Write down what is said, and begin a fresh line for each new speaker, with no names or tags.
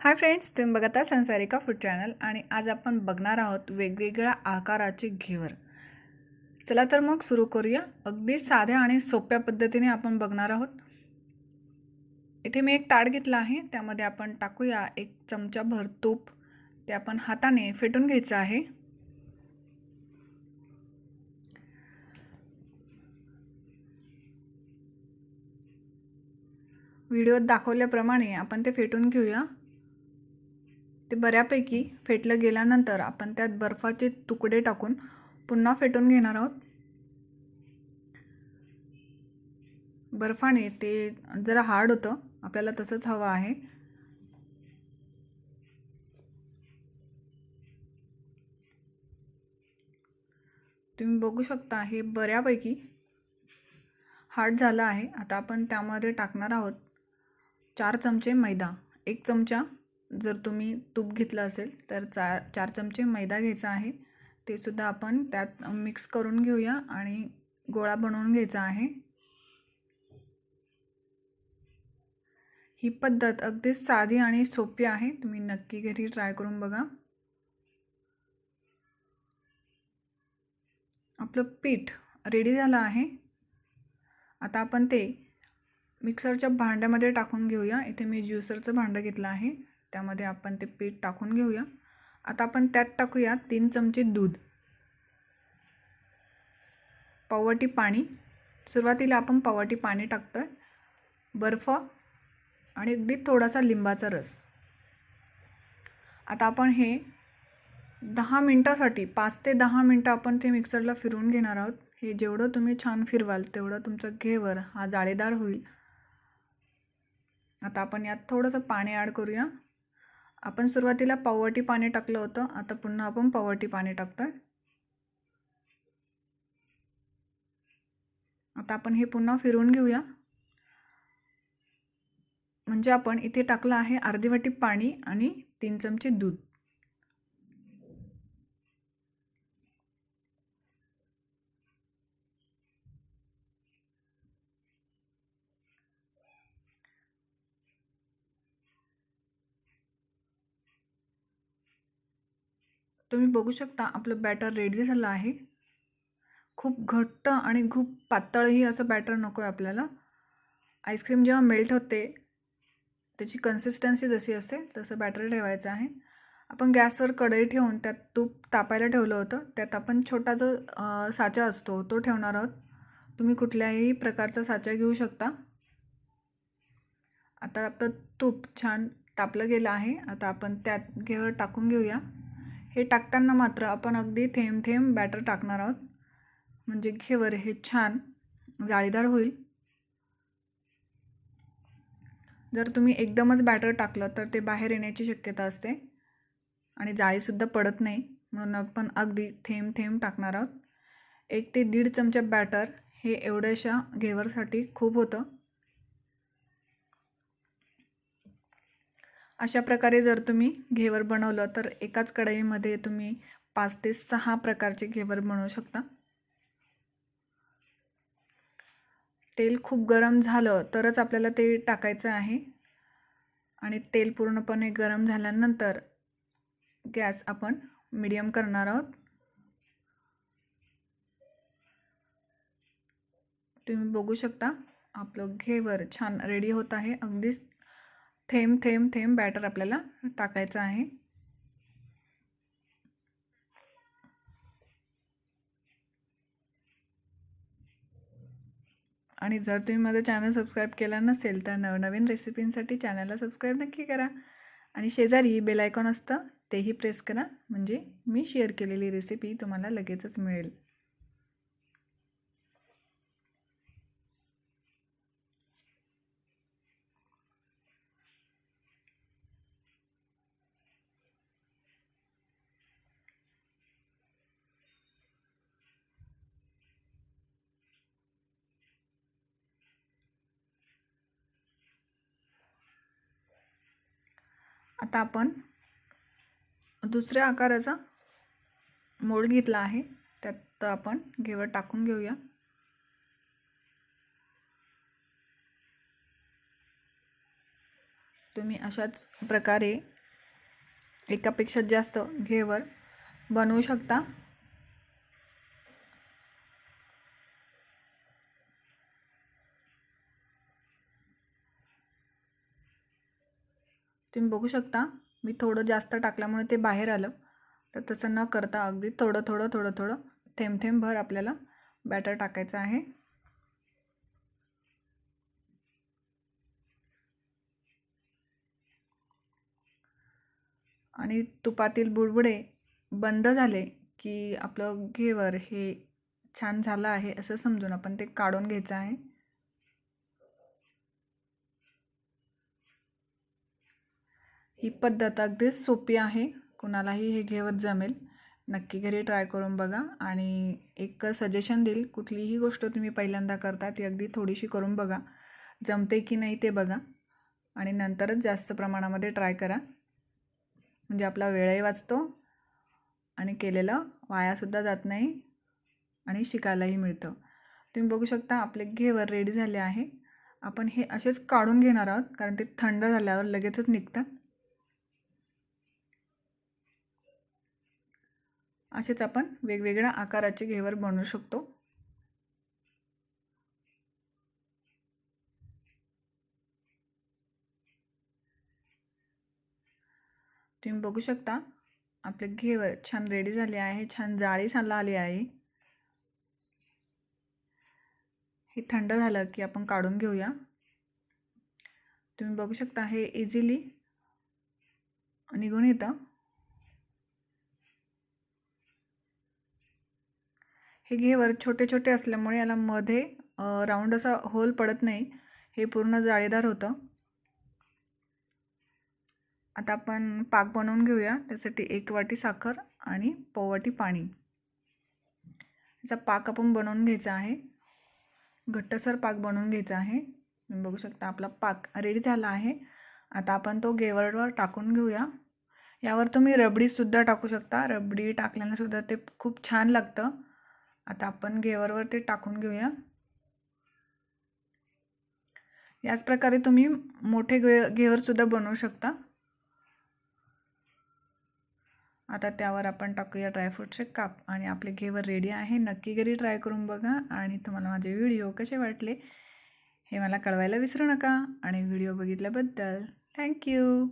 Hi friends तुम्ही बघत आहात संसारिका फूड चॅनल आणि आज आपण बघणार आहोत वेगवेगळ्या आकाराचे घेवर. चला तर मग सुरू करूया. अगदी साध्या आणि सोप्या पद्धतीने आपण बघणार आहोत. इथे मी एक ताट घेतला आहे त्यामध्ये आपण टाकूया एक चमचाभर तूप. ते आपण हाताने फेटून घ्यायचं आहे. व्हिडिओत दाखवल्याप्रमाणे आपण ते फेटून घेऊया. ते बऱ्यापैकी फेटलं गेल्यानंतर आपण त्यात बर्फाचे तुकडे टाकून पुन्हा फेटून घेणार आहोत. बर्फाने ते जरा हार्ड होतं. आपल्याला तसंच हवं आहे. तुम्ही बघू शकता हे बऱ्यापैकी हार्ड झालं आहे. आता आपण त्यामध्ये टाकणार आहोत चार चमचे मैदा एक चमचा जर तुम्ही तूप घेतलं असेल तर चार चार चमचे मैदा घ्यायचा आहे. ते सुद्धा आपण त्यात मिक्स करून घेऊया आणि गोळा बनवून घ्यायचा आहे. ही पद्धत अगदी साधी आणि सोपी आहे. तुम्ही नक्की घरी ट्राय करून बघा. आपलं पीठ रेडी झालं आहे. आता आपण ते मिक्सरच्या भांड्यामध्ये टाकून घेऊया. इथे मी ज्युसरचं भांडं घेतलं आहे. त्यामध्ये आपण ते पीठ टाकून घेऊया. आता आपण त्यात टाकूया तीन चमचे दूध. पाववाटी पाणी. सुरुवातीला आपण पाववाटी पाणी टाकतो आहे बर्फ आणि अगदी थोडासा लिंबाचा रस. आता आपण हे दहा मिनटासाठी पाच ते दहा मिनटं आपण ते मिक्सरला फिरवून घेणार आहोत. हे जेवढं तुम्ही छान फिरवाल तेवढं तुमचं घेवर हा जाळेदार होईल. आता आपण यात थोडंसं पाणी ॲड करूया. आपण सुरुवातीला पाववाटी पाणी टाकलं होतं. आता पुन्हा आपण पाववाटी पाणी टाकतोय. आता आपण हे पुन्हा फिरवून घेऊया. म्हणजे आपण इथे टाकलं आहे अर्धी वाटी पाणी आणि तीन चमचे दूध. तुम्ही बघू शकता आपलं बॅटर रेडी झालं आहे. खूप घट्ट आणि खूप पातळही असं बॅटर नको आहे आपल्याला आईस्क्रीम जेव्हा मेल्ट होते त्याची कन्सिस्टन्सी जशी असते तसं बॅटर ठेवायचं आहे. आपण गॅसवर कढई ठेवून त्यात तूप तापायला ठेवलं होतं त्यात आपण छोटा जो साचा असतो तो ठेवणार आहोत. तुम्ही कुठल्याही प्रकारचा साचा घेऊ शकता. आता आपलं तूप छान तापलं गेलं आहे आता आपण त्यात घेवर टाकून घेऊया. हे टाकताना मात्र आपण अगदी थेंब थेंब बॅटर टाकणार आहोत. म्हणजे घेवर हे छान जाळीदार होईल. जर तुम्ही एकदमच बॅटर टाकलं तर ते बाहेर येण्याची शक्यता असते. आणि जाळीसुद्धा पडत नाही. म्हणून आपण अगदी थेंब थेंब टाकणार आहोत. एक ते दीड चमचा बॅटर हे एवढ्याशा घेवरसाठी खूप होतं. अशा प्रकारे जर तुम्ही घेवर बनवलं तर एकाच कढईमध्ये तुम्ही पाच ते सहा प्रकारचे घेवर बनवू शकता. तेल खूप गरम झालं तरच आपल्याला ते टाकायचं आहे. आणि तेल पूर्णपणे गरम झाल्यानंतर गॅस आपण मीडियम करणार आहोत. तुम्ही बघू शकता आपलं घेवर छान रेडी होत आहे. अगदीच थेंब थेंब थेंब बॅटर आपल्याला टाकायचं आहे. आणि जर तुम्ही माझं चॅनल सबस्क्राईब केलं नसेल तर नवनवीन रेसिपींसाठी चॅनलला सबस्क्राईब नक्की करा. आणि शेजारी बेल आयकॉन असतं तेही प्रेस करा. म्हणजे मी शेअर केलेली रेसिपी तुम्हाला लगेचच मिळेल. आता आपण दुसऱ्या आकाराचा मोड घेतला आहे. त्यात आपण घेवर टाकून घेऊया. तुम्ही अशाच प्रकारे एकापेक्षा जास्त घेवर बनवू शकता. तुम्ही बघू शकता मी थोडं जास्त टाकल्यामुळे ते बाहेर आलं. तर तसं न करता अगदी थोडं थोडं थोडं थोडं थेंब थेंब भर आपल्याला बॅटर टाकायचं आहे. आणि तुपातील बुडबुडे बंद झाले की आपलं घेवर हे छान झालं आहे असं समजून आपण ते काढून घ्यायचं आहे. ही पद्धत अगदी सोपी आहे. कुणालाही हे घेवत जमेल. नक्की घरी ट्राय करून बघा आणि एक सजेशन देईल. कुठलीही गोष्ट तुम्ही पहिल्यांदा करता ती अगदी थोडीशी करून बघा. जमते की नाही ते बघा. आणि नंतरच जास्त प्रमाणामध्ये ट्राय करा. म्हणजे आपला वेळही वाचतो आणि केलेलं वायासुद्धा जात नाही आणि शिकायलाही मिळतं. तुम्ही बघू शकता आपले घेवर रेडी झाले आहे. आपण हे असेच काढून घेणार आहोत कारण ते थंड झाल्यावर लगेचच निघतात. असेच आपण वेगवेगळ्या आकाराचे घेवर बनवू शकतो. तुम्ही बघू शकता आपले घेवर छान रेडी झाले आहे छान जाळी छान आली आहे. हे थंड झालं की आपण काढून घेऊया. तुम्ही बघू शकता हे इझिली निघून येतं. हे घेवर छोटे छोटे असल्यामुळे याला मध्ये राऊंड असा होल पडत नाही. हे पूर्ण जाळीदार होतं. आता आपण पाक बनवून घेऊया. त्यासाठी एक वाटी साखर आणि वाटी पाणी. याचा पाक आपण बनवून घ्यायचा आहे. घट्टसर पाक बनवून घ्यायचा आहे. तुम्ही बघू शकता आपला पाक रेडी झाला आहे. आता आपण तो गेवरवर टाकून घेऊया. यावर तुम्ही रबडीसुद्धा टाकू शकता. रबडी टाकल्यानं सुद्धा ते खूप छान लागतं. आता आपण घेवरवर ते टाकून घेऊया. याच प्रकारे तुम्ही मोठे गे घेवरसुद्धा बनवू शकता. आता त्यावर आपण टाकूया ड्रायफ्रूटचे काप आणि आपले घेवर रेडी आहे. नक्की घरी ट्राय करून बघा आणि तुम्हाला माझे व्हिडिओ कसे वाटले हे मला कळवायला विसरू नका आणि व्हिडिओ बघितल्याबद्दल थँक्यू